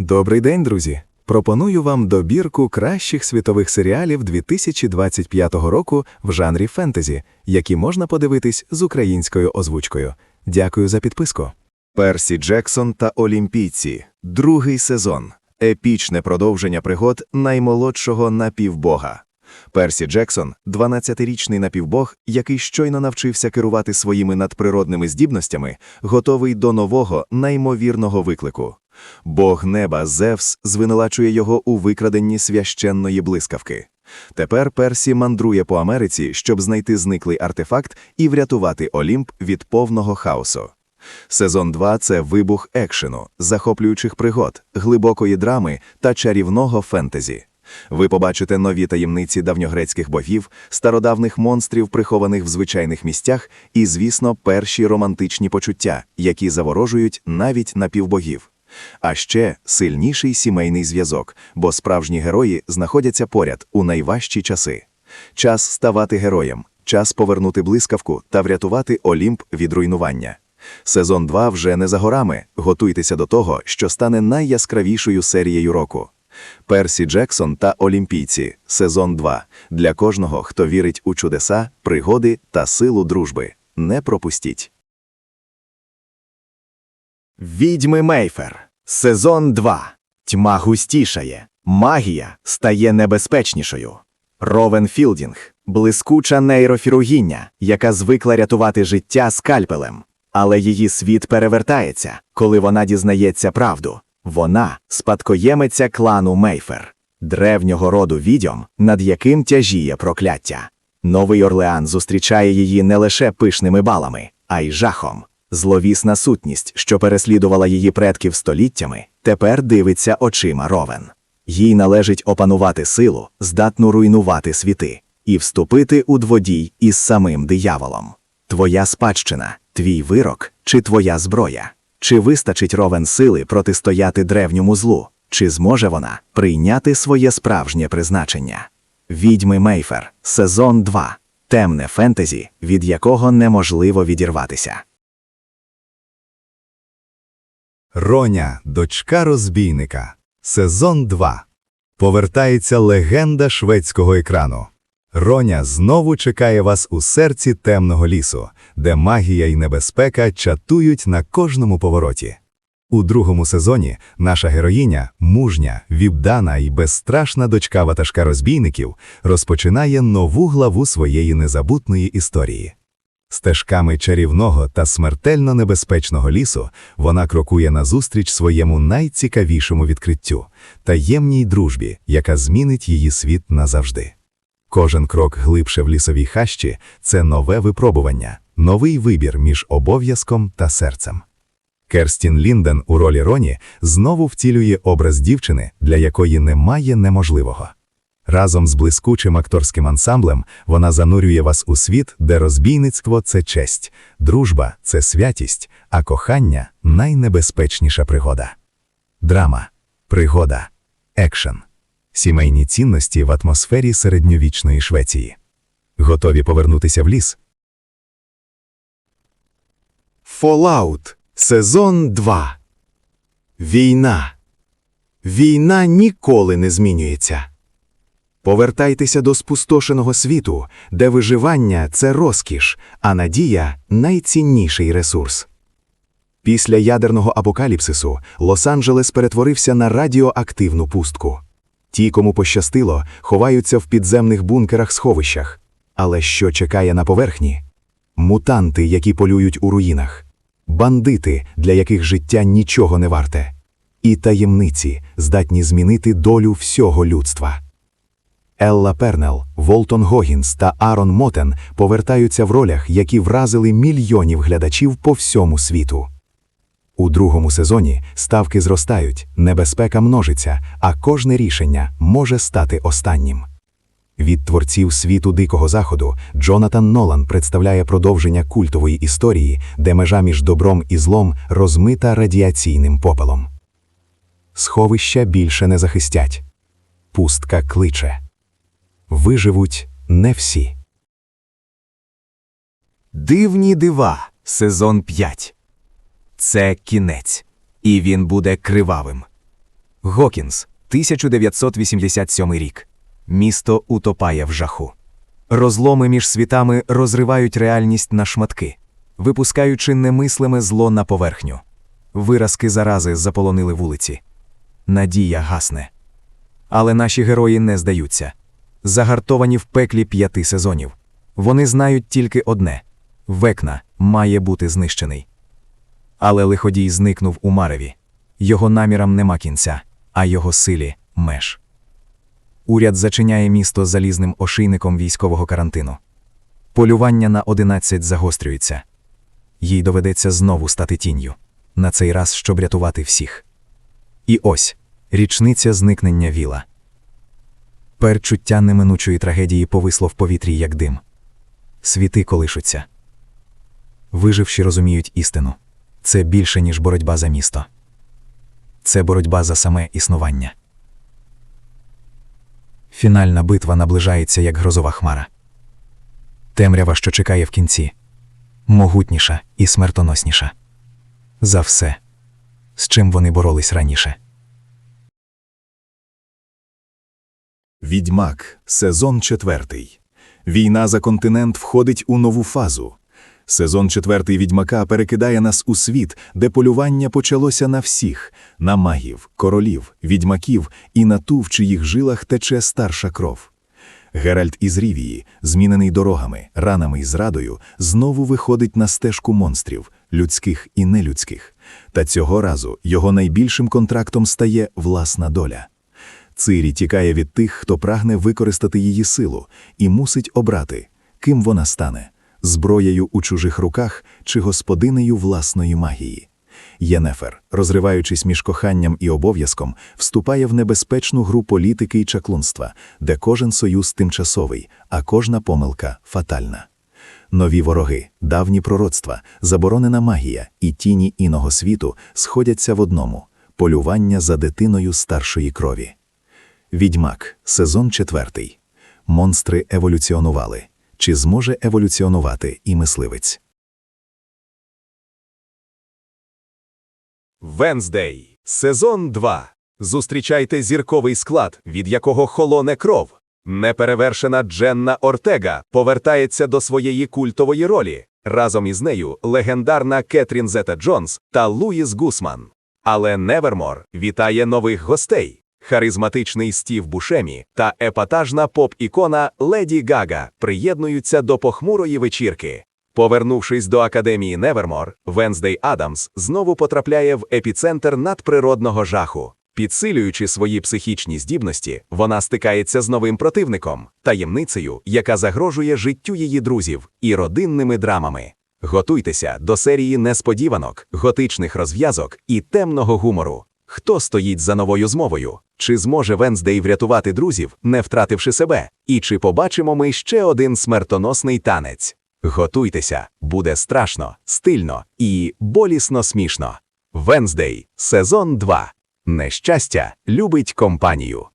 Добрий день, друзі! Пропоную вам добірку кращих світових серіалів 2025 року в жанрі фентезі, які можна подивитись з українською озвучкою. Дякую за підписку. Персі Джексон та Олімпійці. Другий сезон. Епічне продовження пригод наймолодшого напівбога. Персі Джексон 12-річний напівбог, який щойно навчився керувати своїми надприродними здібностями, готовий до нового, неймовірного виклику. Бог неба Зевс звинувачує його у викраденні священної блискавки. Тепер Персі мандрує по Америці, щоб знайти зниклий артефакт і врятувати Олімп від повного хаосу. Сезон 2 – це вибух екшену, захоплюючих пригод, глибокої драми та чарівного фентезі. Ви побачите нові таємниці давньогрецьких богів, стародавних монстрів, прихованих в звичайних місцях, і, звісно, перші романтичні почуття, які заворожують навіть напівбогів. А ще сильніший сімейний зв'язок, бо справжні герої знаходяться поряд у найважчі часи. Час ставати героєм, час повернути блискавку та врятувати Олімп від руйнування. Сезон 2 вже не за горами. Готуйтеся до того, що стане найяскравішою серією року. Персі Джексон та Олімпійці. Сезон 2. Для кожного, хто вірить у чудеса, пригоди та силу дружби. Не пропустіть. Відьми Мейфер. Сезон 2. Тьма густішає. Магія стає небезпечнішою. Ровен Філдінг. Блискуча нейрофірургіння, яка звикла рятувати життя скальпелем. Але її світ перевертається, коли вона дізнається правду. Вона спадкоємиця клану Мейфер, древнього роду відьом, над яким тяжіє прокляття. Новий Орлеан зустрічає її не лише пишними балами, а й жахом. Зловісна сутність, що переслідувала її предків століттями, тепер дивиться очима ровен. Їй належить опанувати силу, здатну руйнувати світи, і вступити у дводій із самим дияволом. Твоя спадщина, твій вирок чи твоя зброя. Чи вистачить ровен сили протистояти древньому злу, чи зможе вона прийняти своє справжнє призначення? Відьми Мейфер, сезон 2. Темне фентезі, від якого неможливо відірватися. Роня, дочка розбійника. Сезон 2. Повертається легенда шведського екрану. Роня знову чекає вас у серці темного лісу, де магія і небезпека чатують на кожному повороті. У другому сезоні наша героїня, мужня, віддана і безстрашна дочка ватажка розбійників, розпочинає нову главу своєї незабутної історії. Стежками чарівного та смертельно небезпечного лісу вона крокує назустріч своєму найцікавішому відкриттю таємній дружбі, яка змінить її світ назавжди. Кожен крок глибше в лісовій хащі це нове випробування, новий вибір між обов'язком та серцем. Керстін Лінден у ролі Роні знову втілює образ дівчини, для якої немає неможливого. Разом з блискучим акторським ансамблем вона занурює вас у світ, де розбійництво це честь, дружба це святість, а кохання найнебезпечніша пригода. Драма, пригода, екшен. Сімейні цінності в атмосфері середньовічної Швеції. Готові повернутися в ліс? Fallout. Сезон 2. Війна. Війна ніколи не змінюється. Повертайтеся до спустошеного світу, де виживання це розкіш, а надія найцінніший ресурс. Після ядерного апокаліпсису Лос-Анджелес перетворився на радіоактивну пустку. Ті, кому пощастило, ховаються в підземних бункерах-сховищах. Але що чекає на поверхні? Мутанти, які полюють у руїнах, бандити, для яких життя нічого не варте, і таємниці, здатні змінити долю всього людства. Елла Пернел, Волтон Гогінс та Арон Мотен повертаються в ролях, які вразили мільйонів глядачів по всьому світу. У другому сезоні ставки зростають, небезпека множиться, а кожне рішення може стати останнім. Від творців світу Дикого Заходу Джонатан Нолан представляє продовження культової історії, де межа між добром і злом розмита радіаційним попелом. Сховища більше не захистять. Пустка кличе. Виживуть не всі. Дивні дива. Сезон 5. Це кінець. І він буде кривавим. Гокінс, 1987 рік. Місто утопає в жаху. Розломи між світами розривають реальність на шматки, випускаючи немислиме зло на поверхню. Виразки зарази заполонили вулиці. Надія гасне. Але наші герої не здаються. Загартовані в пеклі п'яти сезонів. Вони знають тільки одне векна має бути знищений. Але лиходій зникнув у мареві. Його намірам нема кінця, а його силі меж. Уряд зачиняє місто залізним ошийником військового карантину. Полювання на 11 загострюється. Їй доведеться знову стати тінню, на цей раз, щоб рятувати всіх. І ось річниця зникнення віла. Перчуття неминучої трагедії повисло в повітрі, як дим. Світи колишуться. Виживші розуміють істину. Це більше, ніж боротьба за місто. Це боротьба за саме існування. Фінальна битва наближається, як грозова хмара. Темрява, що чекає в кінці, могутніша і смертоносніша. За все, з чим вони боролись раніше. Відьмак, сезон четвертий. Війна за континент входить у нову фазу. Сезон четвертий відьмака перекидає нас у світ, де полювання почалося на всіх: на магів, королів, відьмаків і на ту, в чиїх жилах тече старша кров. Геральт із Рівії, змінений дорогами, ранами і зрадою, знову виходить на стежку монстрів, людських і нелюдських. Та цього разу його найбільшим контрактом стає власна доля. Цирі тікає від тих, хто прагне використати її силу, і мусить обрати, ким вона стане зброєю у чужих руках чи господинею власної магії. Єнефер, розриваючись між коханням і обов'язком, вступає в небезпечну гру політики і чаклунства, де кожен союз тимчасовий, а кожна помилка фатальна. Нові вороги, давні пророцтва, заборонена магія і тіні іного світу сходяться в одному полювання за дитиною старшої крові. Відьмак, сезон четвертий. Монстри еволюціонували. Чи зможе еволюціонувати і мисливець? Венздей. Сезон 2. Зустрічайте зірковий склад, від якого холоне кров. Неперевершена Дженна Ортега повертається до своєї культової ролі. Разом із нею легендарна Кетрін Зета Джонс та Луїс Гусман. Але Невермор вітає нових гостей. Харизматичний Стів Бушемі та епатажна поп-ікона Леді Гага приєднуються до похмурої вечірки. Повернувшись до академії Невермор, Венздей Адамс знову потрапляє в епіцентр надприродного жаху. Підсилюючи свої психічні здібності, вона стикається з новим противником, таємницею, яка загрожує життю її друзів і родинними драмами. Готуйтеся до серії несподіванок, готичних розв'язок і темного гумору. Хто стоїть за новою змовою? Чи зможе Венздей врятувати друзів, не втративши себе? І чи побачимо ми ще один смертоносний танець? Готуйтеся, буде страшно, стильно і болісно смішно. Венздей, сезон 2. Нещастя любить компанію.